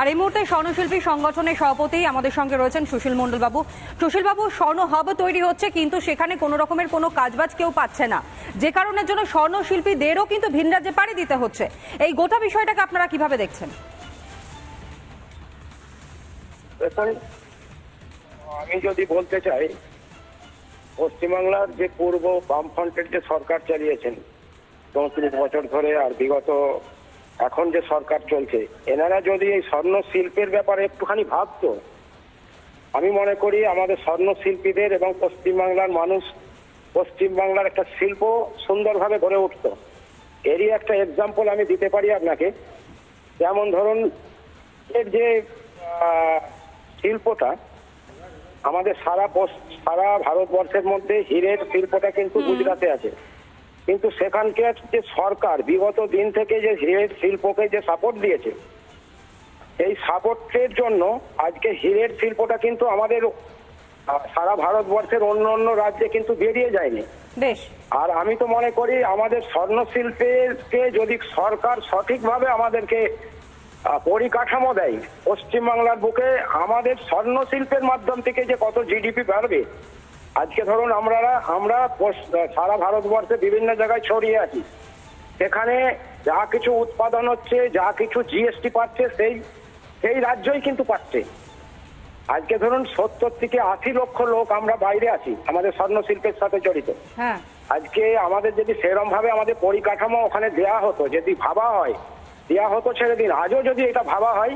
আর এই মুহূর্তে স্বর্ণশিল্পী সংগঠনের সভাপতি আমাদের সঙ্গে রয়েছেন সুশীল মণ্ডল সুশীলবাবু, স্বর্ণ হব তৈরি হচ্ছে, কিন্তু সেখানে কোনো রকমের কোনো কাজবাজ কেউ পাচ্ছে না। যে কারণের জন্য স্বর্ণশিল্পীদেরও কিন্তু ভিন রাজ্যে পাড়ি দিতে হচ্ছে। এই গোটা বিষয়টাকে আপনারা কীভাবে দেখছেন? আমি যদি বলতে চাই, পশ্চিমবাংলার যে পূর্ব বামফ্রন্টের যে সরকার চালিয়েছেন, চৌত্রিশ বছর ধরে আর বিগত এখন যে সরকার চলছে এনারা যদি এই স্বর্ণ শিল্পের ব্যাপারে একটুখানি ভাবতো আমি মনে করি আমাদের স্বর্ণ শিল্পীদের এবং পশ্চিমবাংলার মানুষ পশ্চিমবাংলার একটা শিল্প সুন্দরভাবে গড়ে উঠতো। এরই একটা এক্সাম্পল আমি দিতে পারি আপনাকে। যেমন ধরুন এর যে শিল্পটা আমাদের সারা সারা ভারতবর্ষের মধ্যে হীরের শিল্পটা কিন্তু গুজরাটে আছে। কিন্তু সেখানকার যে সরকার বিগত দিন থেকে যে হিরের শিল্পকে যে সাপোর্ট দিয়েছে এই সাপোর্টের জন্য আজকে হীরের শিল্পটা কিন্তু আমাদের সারা ভারতবর্ষের অন্য অন্য রাজ্যে কিন্তু বেরিয়ে যায়নি। আর আমি তো মনে করি আমাদের স্বর্ণ শিল্পেরকে যদি সরকার সঠিকভাবে আমাদেরকে পরিকাঠামো দেয় পশ্চিমবাংলার বুকে আমাদের স্বর্ণ শিল্পের মাধ্যম থেকে যে কত জিডিপি বাড়বে আজকে ধরুন আমরা আমরা সারা ভারতবর্ষে বিভিন্ন জায়গায় ছড়িয়ে আছি। সেখানে যা কিছু উৎপাদন হচ্ছে যা কিছু জিএসটি পাচ্ছে সেই সেই রাজ্যই কিন্তু পাচ্ছে। আজকে ধরুন সত্তর থেকে আশি লক্ষ লোক আমরা বাইরে আছি আমাদের স্বর্ণ শিল্পের সাথে জড়িত। হ্যাঁ। আজকে আমাদের যদি সেরম ভাবে আমাদের পরিকাঠামো ওখানে দেয়া হতো যদি ভাবা হয় দেয়া হতো ছেড়ে দিন। আজও যদি এটা ভাবা হয়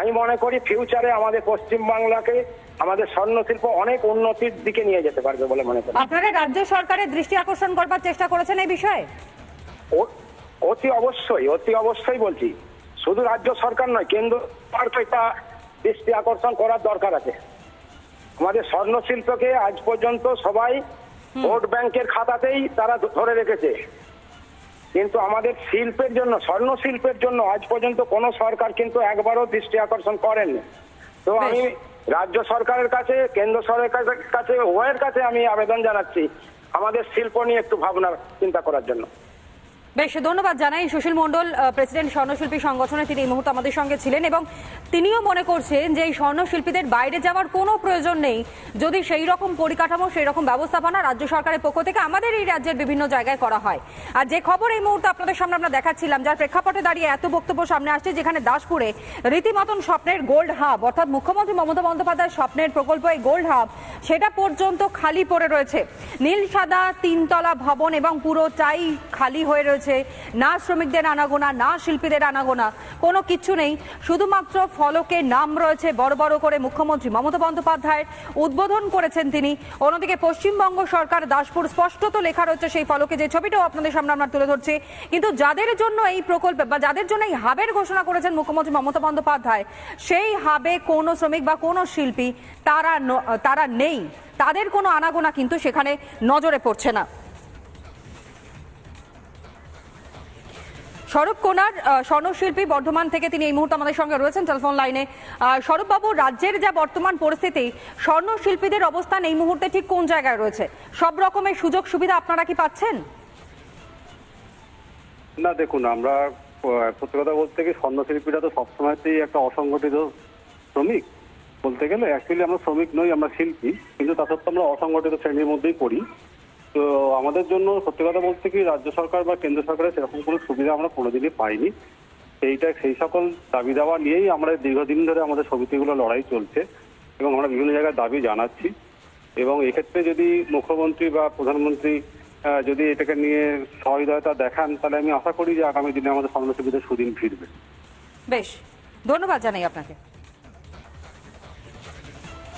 আমি মনে করি ফিউচারে আমাদের পশ্চিমবাংলাকে আমাদের স্বর্ণ শিল্প অনেক উন্নতির দিকে নিয়ে যেতে পারবে বলে মনে করি। আপনারা রাজ্য সরকারের দৃষ্টি আকর্ষণ করবার চেষ্টা করেছেন এই বিষয়ে? অতি অবশ্যই অতি অবশ্যই বলছি। শুধু রাজ্য সরকার নয় কেন্দ্র এটা দৃষ্টি আকর্ষণ করার দরকার আছে। আমাদের স্বর্ণ শিল্পকে আজ পর্যন্ত সবাই ভোট ব্যাংকের খাতাতেই তারা ধরে রেখেছে। কিন্তু আমাদের শিল্পের জন্য স্বর্ণ শিল্পের জন্য আজ পর্যন্ত কোনো সরকার কিন্তু একবারও দৃষ্টি আকর্ষণ করেননি। তো আমি রাজ্য সরকারের কাছে কেন্দ্র সরকারের কাছে উভয়ের কাছে আমি আবেদন জানাচ্ছি আমাদের শিল্প নিয়ে একটু ভাবনা চিন্তা করার জন্য। বেশ, ধন্যবাদ জানাই সুশীল মণ্ডল প্রেসিডেন্ট স্বর্ণশিল্পী সংগঠনে তিনি এই মুহূর্তে আমাদের সঙ্গে ছিলেন এবং তিনিও মনে করছেন যে এই স্বর্ণশিল্পীদের বাইরে যাওয়ার কোনো প্রয়োজন নেই। যদি সেই রকম পরিকাঠামো, সেই রকম ব্যবস্থাপনা রাজ্য সরকারের পক্ষ থেকে আমাদের এই রাজ্যের বিভিন্ন জায়গায় করা হয়। আর যে খবর এই মুহূর্তে আপনাদের সামনে আমরা দেখাচ্ছিলাম, যার প্রেক্ষাপটে দাঁড়িয়ে এত বক্তব্য সামনে আসছে, যেখানে দাসপুরে রীতিমতন স্বপ্নের গোল্ড হাব, অর্থাৎ মুখ্যমন্ত্রী মমতা বন্দ্যোপাধ্যায়ের স্বপ্নের প্রকল্প, এই গোল্ড হাব সেটা পর্যন্ত খালি পড়ে রয়েছে। নীল, সাদা, তিনতলা ভবন এবং পুরোটাই খালি হয়ে রয়েছে। না শ্রমিকদের আনাগোনা, না শিল্পীদের আনাগোনা, কোনো কিছু নেই। শুধুমাত্র ফলকে নাম রয়েছে বড় বড় করে মুখ্যমন্ত্রী মমতা বন্দ্যোপাধ্যায়ের উদ্বোধন করেছেন তিনি। অন্যদিকে পশ্চিমবঙ্গ সরকার দাসপুর স্পষ্টত লেখা রয়েছে সেই ফলকে, যে ছবিটাও আপনাদের সামনে আমরা তুলে ধরছি। কিন্তু যাদের জন্য এই প্রকল্পে বা যাদের জন্য এই হাবের ঘোষণা করেছেন মুখ্যমন্ত্রী মমতা বন্দ্যোপাধ্যায়, সেই হাবে কোনো শ্রমিক বা কোনো শিল্পী, তারা তারা নেই। তাদের কোনো আনাগোনা কিন্তু সেখানে নজরে পড়ছে না। স্বরূপ কোনার স্বর্ণশিল্পী বর্ধমান থেকে তিনি এই মুহূর্তে আমাদের সঙ্গে রয়েছেন টেলিফোন লাইনে। আহ, স্বরূপবাবু রাজ্যের যা বর্তমান পরিস্থিতি স্বর্ণশিল্পীদের অবস্থান এই মুহূর্তে ঠিক কোন জায়গায় রয়েছে? সব রকমের সুযোগ সুবিধা আপনারা কি পাচ্ছেন? না দেখুন আমরা সত্যি কথা বলতে কি স্বর্ণশিল্পীরা তো সবসময়তেই একটা অসংগঠিত শ্রমিক। বলতে গেলে অ্যাকচুয়ালি আমরা শ্রমিক নই, আমরা শিল্পী। কিন্তু তা সত্ত্বেও আমরা অসংগঠিত শ্রেণির মধ্যেই পড়ি। তো আমাদের জন্য সত্যি কথা বলতে কি, রাজ্য সরকার বা কেন্দ্র সরকারের সেরকম কোনো সুবিধা আমরা কোনোদিনই পাইনি। সেইটা, সেই সকল দাবি দাওয়া নিয়েই আমরা দীর্ঘদিন ধরে আমাদের সমিতিগুলো লড়াই চলছে এবং আমরা বিভিন্ন জায়গায় দাবি জানাচ্ছি। এবং এক্ষেত্রে যদি মুখ্যমন্ত্রী বা প্রধানমন্ত্রী যদি এটাকে নিয়ে সহৃদয়তা দেখান, তাহলে আমি আশা করি যে আগামী দিনে আমাদের স্বর্ণশিল্পীদের সুদিন ফিরবে। বেশ, ধন্যবাদ জানাই আপনাকে।